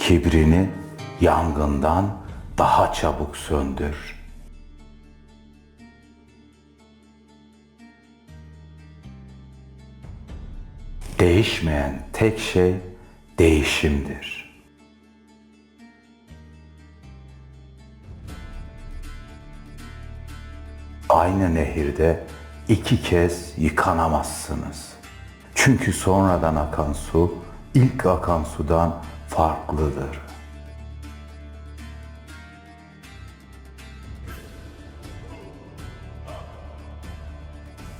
Kibrini yangından daha çabuk söndür. Değişmeyen tek şey değişimdir. Aynı nehirde iki kez yıkanamazsınız. Çünkü sonradan akan su ilk akan sudan farklıdır.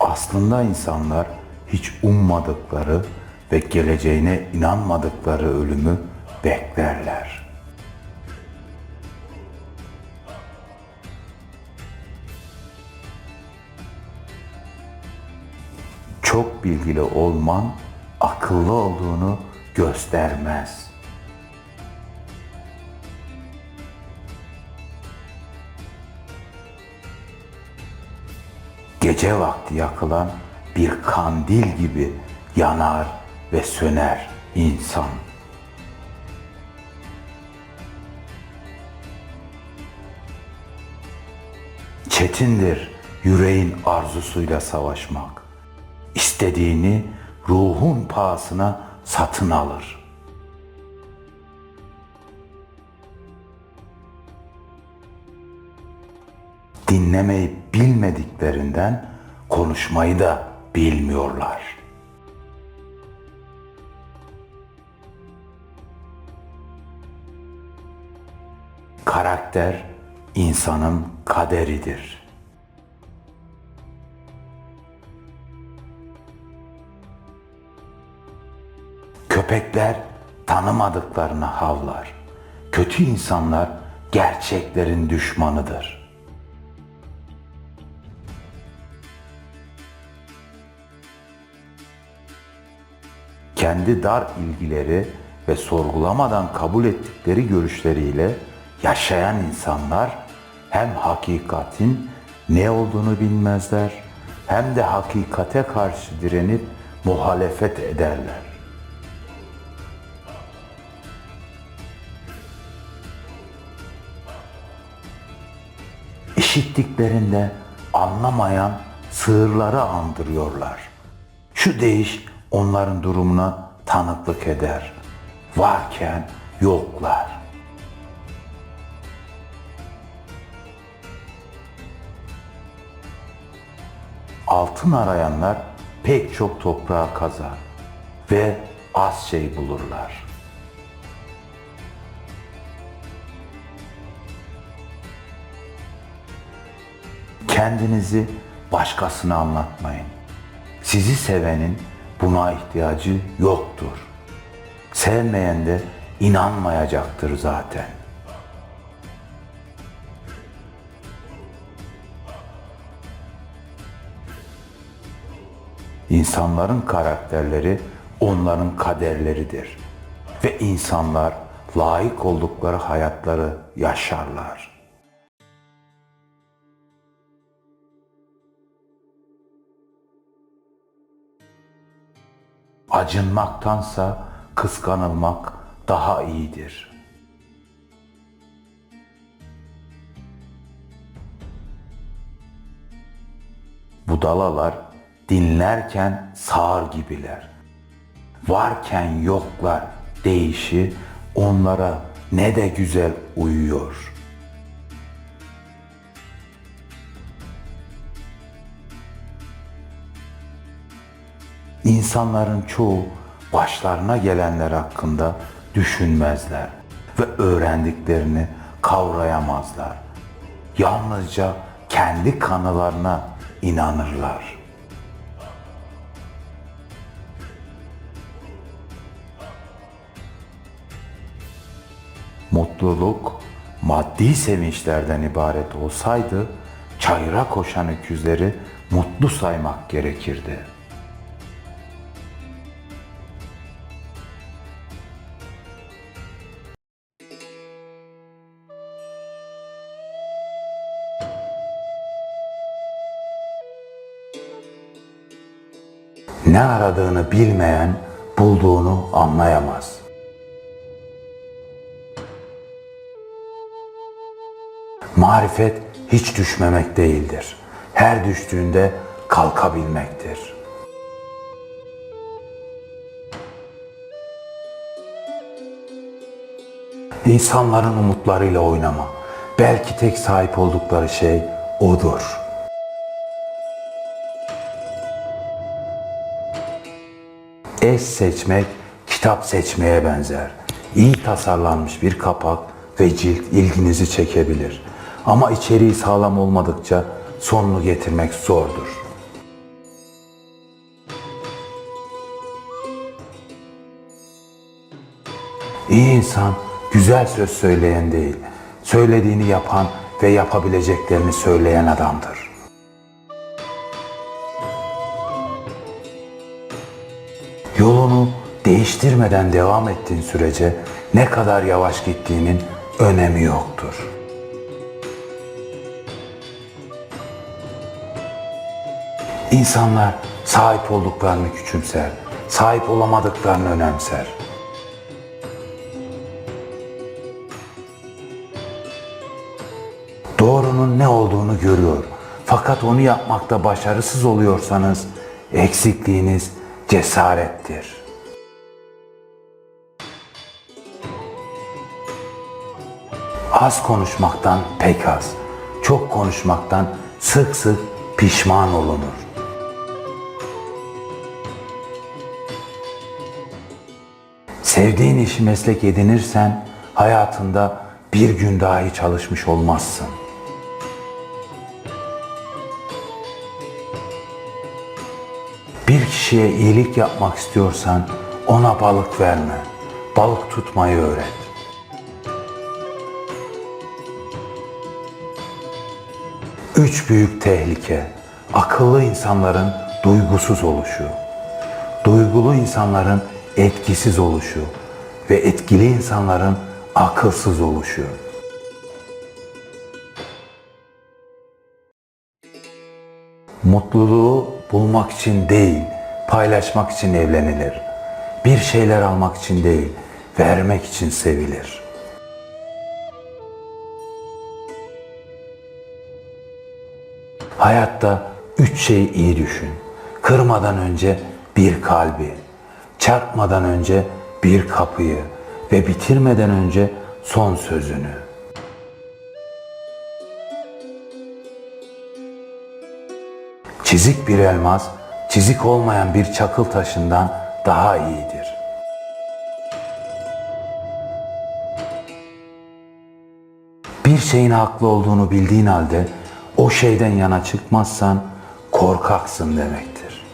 Aslında insanlar hiç ummadıkları ve geleceğine inanmadıkları ölümü beklerler. Çok bilgili olman akıllı olduğunu göstermez. Gece vakti yakılan bir kandil gibi yanar ve söner insan. Çetindir yüreğin arzusuyla savaşmak. İstediğini ruhun pahasına satın alır. Dinlemeyi bilmediklerinden konuşmayı da bilmiyorlar. Karakter insanın kaderidir. Köpekler tanımadıklarına havlar. Kötü insanlar gerçeklerin düşmanıdır. Kendi dar ilgileri ve sorgulamadan kabul ettikleri görüşleriyle yaşayan insanlar hem hakikatin ne olduğunu bilmezler hem de hakikate karşı direnip muhalefet ederler. İşittiklerinde anlamayan sığırları andırıyorlar. Şu değiş onların durumuna tanıklık eder. Varken yoklar. Altın arayanlar pek çok toprağa kazar ve az şey bulurlar. Kendinizi başkasına anlatmayın. Sizi sevenin buna ihtiyacı yoktur. Sevmeyen de inanmayacaktır zaten. İnsanların karakterleri onların kaderleridir. Ve insanlar layık oldukları hayatları yaşarlar. Acınmaktansa kıskanılmak daha iyidir. Budalalar dinlerken sağır gibiler. Varken yoklar değişi onlara ne de güzel uyuyor.'' İnsanların çoğu başlarına gelenler hakkında düşünmezler ve öğrendiklerini kavrayamazlar. Yalnızca kendi kanılarına inanırlar. Mutluluk maddi sevinçlerden ibaret olsaydı çayıra koşan öküzleri mutlu saymak gerekirdi.'' ne aradığını bilmeyen bulduğunu anlayamaz. Marifet hiç düşmemek değildir. Her düştüğünde kalkabilmektir. İnsanların umutlarıyla oynama. Belki tek sahip oldukları şey odur.'' Eş seçmek kitap seçmeye benzer. İyi tasarlanmış bir kapak ve cilt ilginizi çekebilir. Ama içeriği sağlam olmadıkça sonunu getirmek zordur. İyi insan güzel söz söyleyen değil, söylediğini yapan ve yapabileceklerini söyleyen adamdır. Yolunu değiştirmeden devam ettiğin sürece ne kadar yavaş gittiğinin önemi yoktur. İnsanlar sahip olduklarını küçümser, sahip olamadıklarını önemser. Doğrunun ne olduğunu görüyor. Fakat onu yapmakta başarısız oluyorsanız eksikliğiniz cesarettir. Az konuşmaktan pek az, çok konuşmaktan sık sık pişman olunur. Sevdiğin işi meslek edinirsen hayatında bir gün dahi çalışmış olmazsın. Kişiye iyilik yapmak istiyorsan ona balık verme. Balık tutmayı öğret. Üç büyük tehlike. Akıllı insanların duygusuz oluşu. Duygulu insanların etkisiz oluşu ve etkili insanların akılsız oluşu. Mutluluğu bulmak için değil, paylaşmak için evlenilir. Bir şeyler almak için değil, vermek için sevilir. Hayatta üç şeyi iyi düşün. Kırmadan önce bir kalbi, çarpmadan önce bir kapıyı ve bitirmeden önce son sözünü. Çizik bir elmas, çizik olmayan bir çakıl taşından daha iyidir. Bir şeyin haklı olduğunu bildiğin halde o şeyden yana çıkmazsan korkaksın demektir.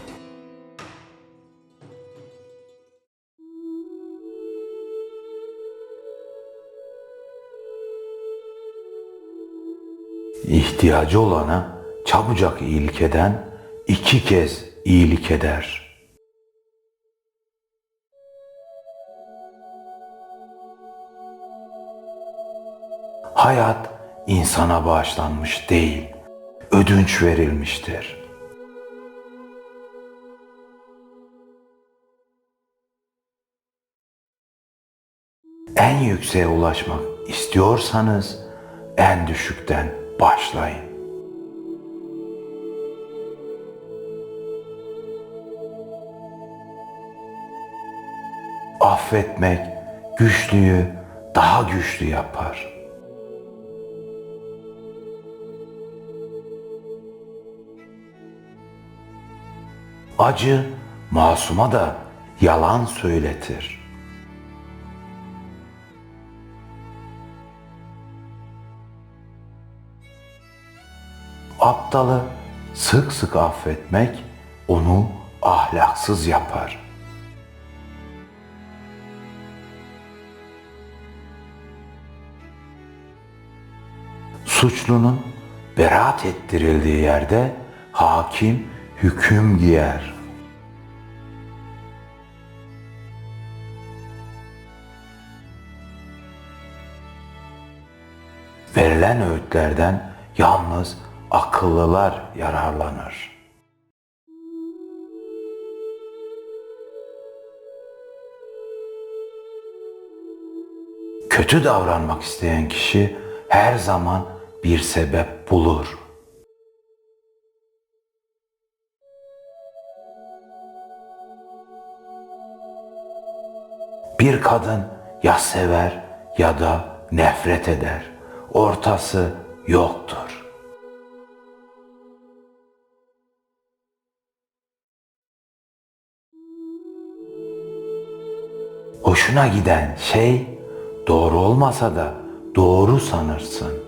İhtiyacı olana çabucak iyilik eden iki kez iyilik eder. Hayat insana bağışlanmış değil, ödünç verilmiştir. En yükseğe ulaşmak istiyorsanız en düşükten başlayın. Affetmek güçlüyü daha güçlü yapar. Acı masuma da yalan söyletir. Aptalı sık sık affetmek onu ahlaksız yapar. Suçlunun beraat ettirildiği yerde hakim hüküm giyer. Verilen öğütlerden yalnız akıllılar yararlanır. Kötü davranmak isteyen kişi her zaman bir sebep bulur. Bir kadın ya sever ya da nefret eder. Ortası yoktur. Hoşuna giden şey doğru olmasa da doğru sanırsın.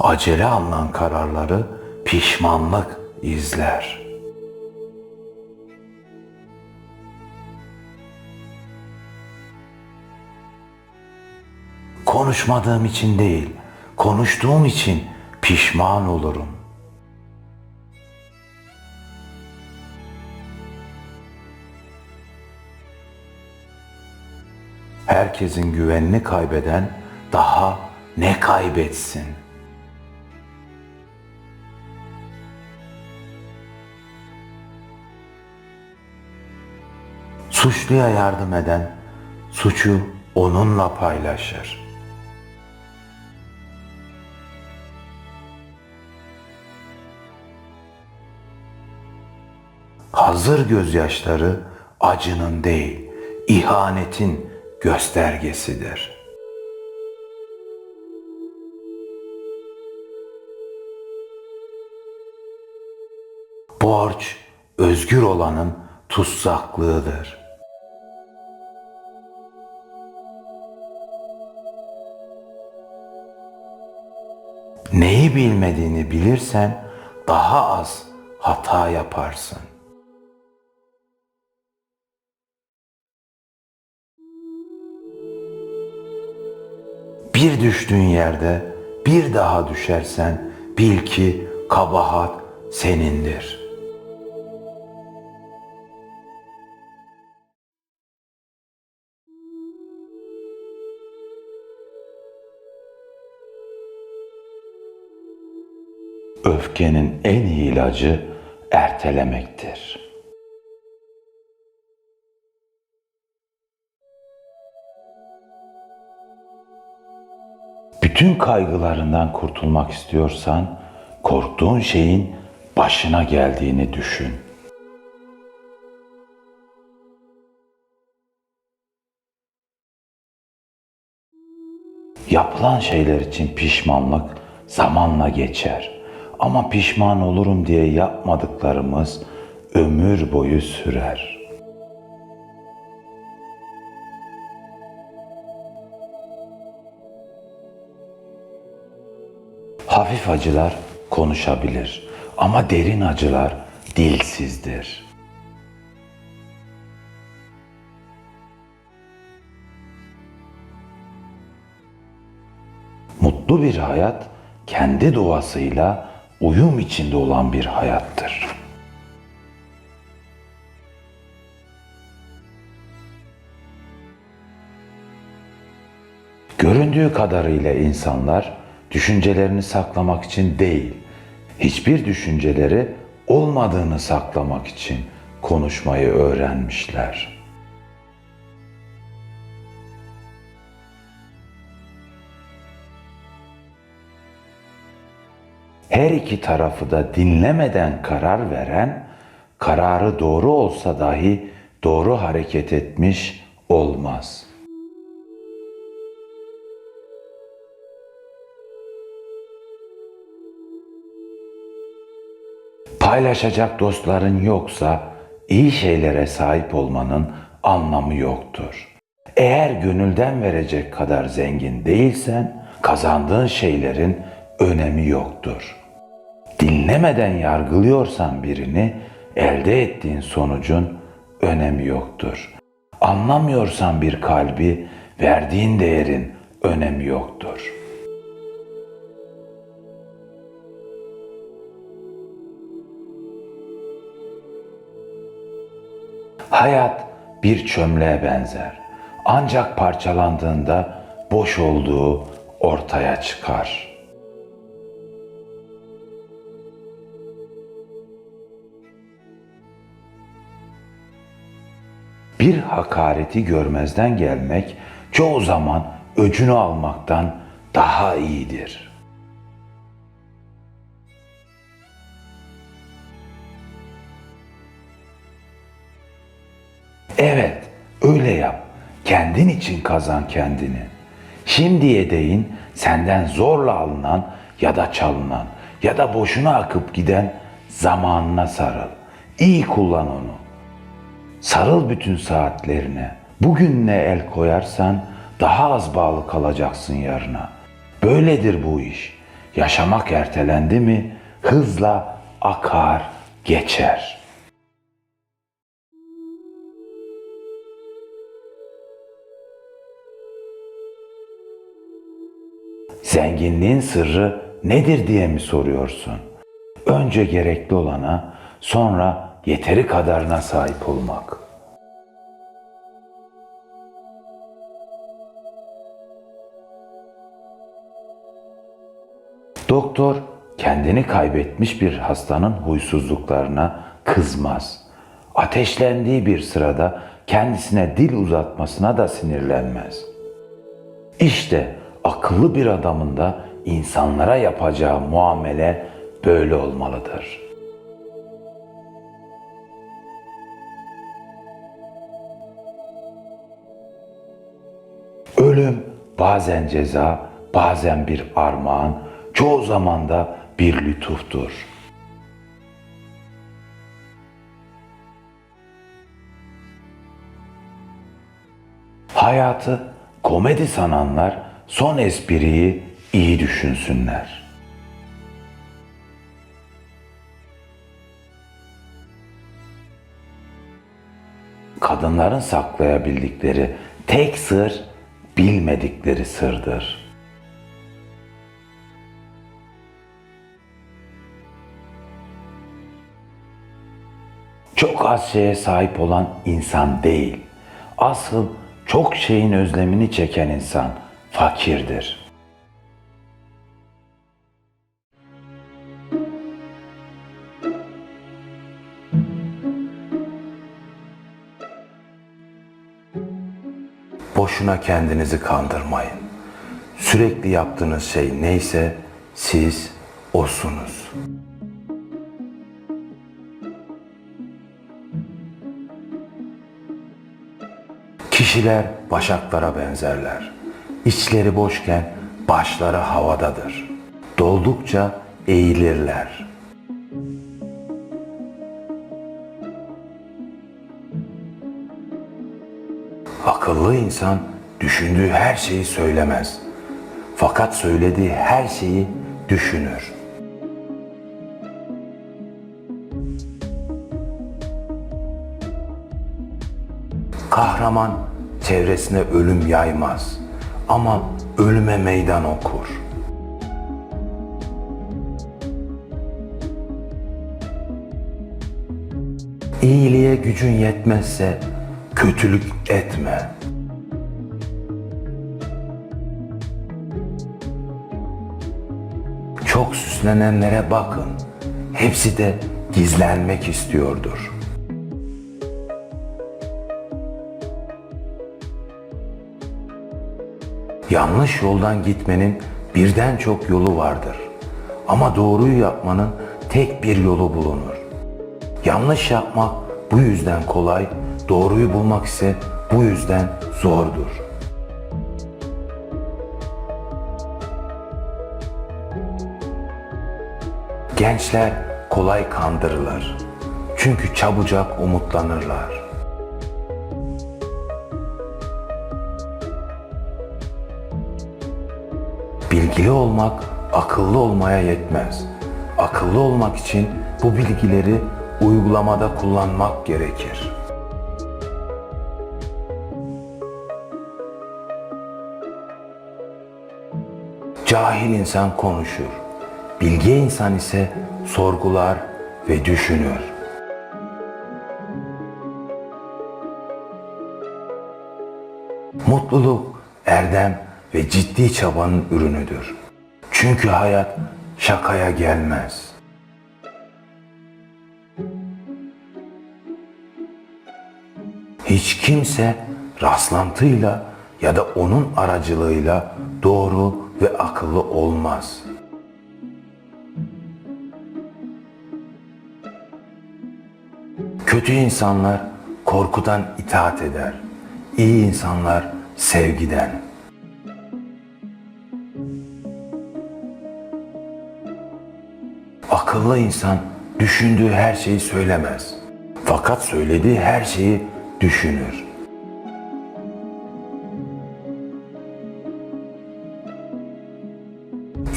Acele alınan kararları pişmanlık izler. Konuşmadığım için değil, konuştuğum için pişman olurum. Herkesin güvenini kaybeden daha ne kaybetsin? Suçluya yardım eden suçu onunla paylaşır. Hazır gözyaşları acının değil, ihanetin göstergesidir. Borç özgür olanın tutsaklığıdır. Neyi bilmediğini bilirsen daha az hata yaparsın. Bir düştüğün yerde bir daha düşersen bil ki kabahat senindir. Öfkenin en iyi ilacı ertelemektir. Bütün kaygılarından kurtulmak istiyorsan korktuğun şeyin başına geldiğini düşün. Yapılan şeyler için pişmanlık zamanla geçer. Ama pişman olurum diye yapmadıklarımız ömür boyu sürer. Hafif acılar konuşabilir ama derin acılar dilsizdir. Mutlu bir hayat kendi doğasıyla uyum içinde olan bir hayattır. Göründüğü kadarıyla insanlar düşüncelerini saklamak için değil, hiçbir düşünceleri olmadığını saklamak için konuşmayı öğrenmişler. Her iki tarafı da dinlemeden karar veren, kararı doğru olsa dahi doğru hareket etmiş olmaz.'' Paylaşacak dostların yoksa iyi şeylere sahip olmanın anlamı yoktur. Eğer gönülden verecek kadar zengin değilsen kazandığın şeylerin önemi yoktur. Dinlemeden yargılıyorsan birini elde ettiğin sonucun önemi yoktur. Anlamıyorsan bir kalbi verdiğin değerin önemi yoktur.'' Hayat bir çömleğe benzer. Ancak parçalandığında boş olduğu ortaya çıkar. Bir hakareti görmezden gelmek çoğu zaman öcünü almaktan daha iyidir. Evet, öyle yap. Kendin için kazan kendini. Şimdiye değin senden zorla alınan ya da çalınan ya da boşuna akıp giden zamanına sarıl. İyi kullan onu. Sarıl bütün saatlerine. Bugününe el koyarsan daha az bağlı kalacaksın yarına. Böyledir bu iş. Yaşamak ertelendi mi hızla akar geçer.'' Zenginliğin sırrı nedir diye mi soruyorsun? Önce gerekli olana, sonra yeteri kadarına sahip olmak. Doktor kendini kaybetmiş bir hastanın huysuzluklarına kızmaz. Ateşlendiği bir sırada kendisine dil uzatmasına da sinirlenmez. İşte akıllı bir adamın da insanlara yapacağı muamele böyle olmalıdır. Ölüm bazen ceza, bazen bir armağan, çoğu zaman da bir lütuftur. Hayatı komedi sananlar son espriyi iyi düşünsünler. Kadınların saklayabildikleri tek sır bilmedikleri sırdır. Çok az şeye sahip olan insan değil. Asıl çok şeyin özlemini çeken insan fakirdir. Boşuna kendinizi kandırmayın. Sürekli yaptığınız şey neyse siz osunuz. Kişiler başaklara benzerler. İçleri boşken başları havadadır. Doldukça eğilirler. Akıllı insan düşündüğü her şeyi söylemez. Fakat söylediği her şeyi düşünür. Kahraman çevresine ölüm yaymaz ama ölüme meydan okur. İyiliğe gücün yetmezse kötülük etme. Çok süslenenlere bakın. Hepsi de gizlenmek istiyordur. Yanlış yoldan gitmenin birden çok yolu vardır. Ama doğruyu yapmanın tek bir yolu bulunur. Yanlış yapmak bu yüzden kolay, doğruyu bulmak ise bu yüzden zordur. Gençler kolay kandırılır. Çünkü çabucak umutlanırlar. Bilgili olmak akıllı olmaya yetmez. Akıllı olmak için bu bilgileri uygulamada kullanmak gerekir. Cahil insan konuşur. Bilge insan ise sorgular ve düşünür. Mutluluk, erdem ve ciddi çabanın ürünüdür. Çünkü hayat şakaya gelmez. Hiç kimse rastlantıyla ya da onun aracılığıyla doğru ve akıllı olmaz. Kötü insanlar korkudan itaat eder. İyi insanlar sevgiden. Akıllı insan düşündüğü her şeyi söylemez. Fakat söylediği her şeyi düşünür.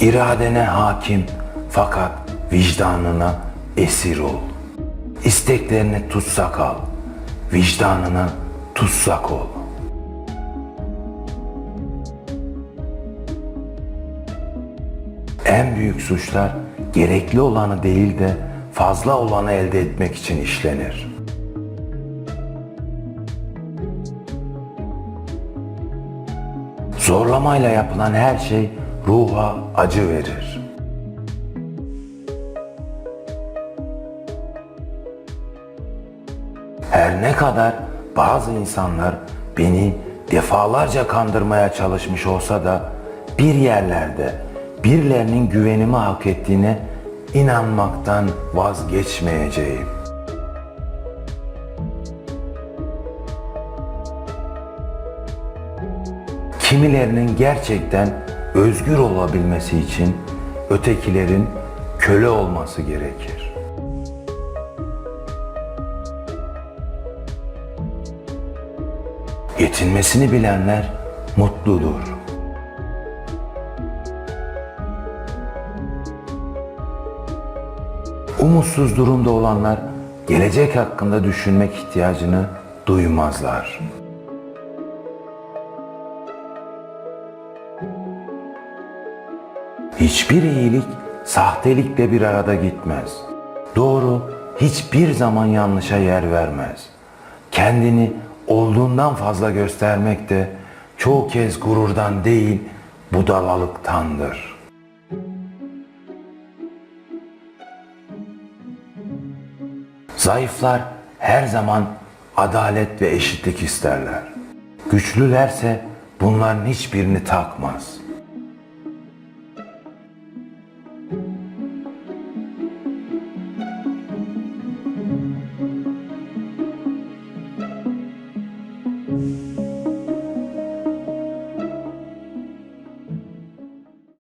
İradene hakim fakat vicdanına esir ol. İsteklerini tutsak al, vicdanına tutsak ol. En büyük suçlar gerekli olanı değil de fazla olanı elde etmek için işlenir. Zorlamayla yapılan her şey ruha acı verir. Her ne kadar bazı insanlar beni defalarca kandırmaya çalışmış olsa da bir yerlerde birilerinin güvenimi hak ettiğine inanmaktan vazgeçmeyeceğim. Kimilerinin gerçekten özgür olabilmesi için ötekilerin köle olması gerekir. Yetinmesini bilenler mutludur. Umutsuz durumda olanlar gelecek hakkında düşünmek ihtiyacını duymazlar. Hiçbir iyilik sahtelikle bir arada gitmez. Doğru hiçbir zaman yanlışa yer vermez. Kendini olduğundan fazla göstermek de çoğu kez gururdan değil budalalıktandır. Zayıflar her zaman adalet ve eşitlik isterler. Güçlülerse bunların hiçbirini takmaz.